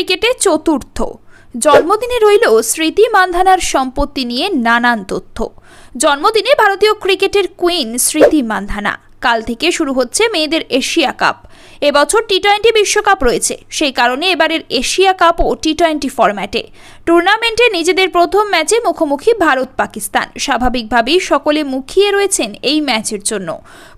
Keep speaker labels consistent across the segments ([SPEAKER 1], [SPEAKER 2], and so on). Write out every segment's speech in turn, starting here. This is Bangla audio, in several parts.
[SPEAKER 1] ক্রিকেটে চতুর্থ। জন্মদিনে রইল স্মৃতি মান্ধানার সম্পত্তি নিয়ে নানান তথ্য। জন্মদিনে ভারতীয় ক্রিকেটের কুইন স্মৃতি মান্ধানা। কাল থেকে শুরু হচ্ছে মেয়েদের এশিয়া কাপ। এবছর টি টোয়েন্টি বিশ্বকাপ রয়েছে। সেই কারণে এবারের এশিয়া কাপও টি টোয়েন্টি ফরম্যাটে। টুর্নামেন্টে নিজেদের প্রথম ম্যাচে মুখোমুখি ভারত পাকিস্তান স্বাভাবিকভাবেই সকলে মুখিয়ে রয়েছেন এই ম্যাচের জন্য।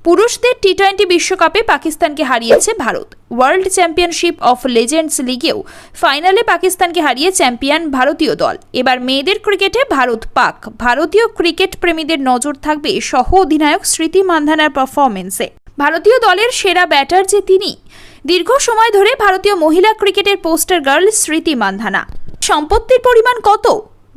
[SPEAKER 1] পুরুষদের টি টোয়েন্টি বিশ্বকাপে পাকিস্তানকে হারিয়েছে Bharat. World championship of legends লিগেও ফাইনালে পাকিস্তানকে হারিয়ে চ্যাম্পিয়ন ভারতীয় দল। এবার মেয়েদের ক্রিকেটে ভারত পাক। ভারতীয় ক্রিকেট প্রেমীদের নজর থাকবে সহ অধিনায়ক স্মৃতি মান্ধানার পারফরমেন্সে ভারতীয় দলের সেরা ব্যাটার যে তিনি। দীর্ঘ সময় ধরে ভারতীয় মহিলা ক্রিকেটের পোস্টার গার্ল স্মৃতি মান্ধানা। সম্পত্তির পরিমাণ কত?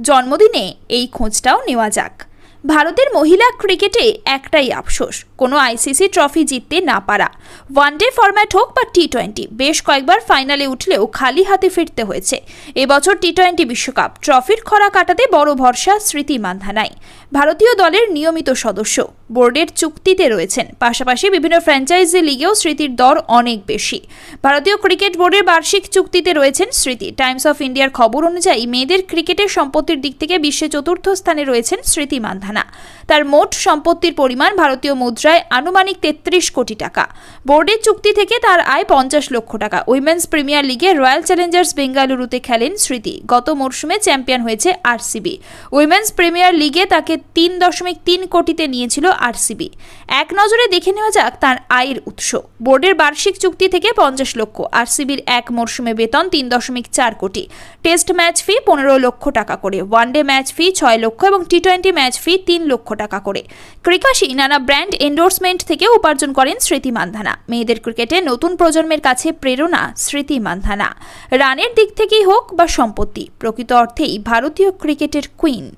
[SPEAKER 1] জন্মদিনে এই খোঁজটাও নেওয়া যাক। ভারতের মহিলা ক্রিকেটে একটাই আফসোস, কোনো আইসিসি ট্রফি জিততে না পারা। ওয়ানডে ফরম্যাট হোক বা টি টোয়েন্টি বেশ কয়েকবার ফাইনালে উঠলেও খালি হাতে ফিরতে হয়েছে। এবছর টি টোয়েন্টি বিশ্বকাপ, ট্রফির খরা কাটাতে বড় ভরসা স্মৃতি মান্ধানাই ভারতীয় দলের নিয়মিত সদস্য, বোর্ডের চুক্তিতে রয়েছেন। পাশাপাশি বিভিন্ন ফ্র্যাঞ্চাইজি লিগেও স্মৃতির দর অনেক বেশি। ভারতীয় ক্রিকেট বোর্ডের বার্ষিক চুক্তিতে রয়েছেন স্মৃতি। টাইমস অফ ইন্ডিয়ার খবর অনুযায়ী মেয়েদের ক্রিকেটের সম্পত্তির দিক থেকে বিশ্বে চতুর্থ স্থানে রয়েছেন স্মৃতি মান্ধানা। তার মোট সম্পত্তির পরিমাণ ভারতীয় মুদ্রায় আনুমানিক তেত্রিশ কোটি টাকা। বোর্ডের চুক্তি থেকে তার আয় পঞ্চাশ লক্ষ টাকা। উইমেন্স প্রিমিয়ার লিগে রয়্যাল চ্যালেঞ্জার্স বেঙ্গালুরুতে খেলেন স্মৃতি। গত মরশুমে চ্যাম্পিয়ন হয়েছে আরসিবি। উইমেন্স প্রিমিয়ার লিগে তাকে তিন দশমিক তিন কোটিতে নিয়েছিল আরসিবি। এক নজরে দেখে নেওয়া যাক তার আয়ের উৎস। বোর্ডের বার্ষিক চুক্তি থেকে পঞ্চাশ লক্ষ, আরসিবির এক মরশুমে বেতন তিন দশমিক চার কোটি। টেস্ট ম্যাচ ফি পনেরো লক্ষ টাকা করে। ওয়ানডে ম্যাচ ফি ছয় লক্ষ এবং টি টোয়েন্টি ম্যাচ ফি তিন লক্ষ টাকা করে। ক্রিকাশি নানা ব্র্যান্ড এন্ডোর্সমেন্ট থেকে উপার্জন করেন স্মৃতি মান্ধানা। মেয়েদের ক্রিকেটে নতুন প্রজন্মের কাছে প্রেরণা স্মৃতি মান্ধানা। রানের দিক থেকেই হোক বা সম্পত্তি, প্রকৃত অর্থেই ভারতীয় ক্রিকেটের কুইন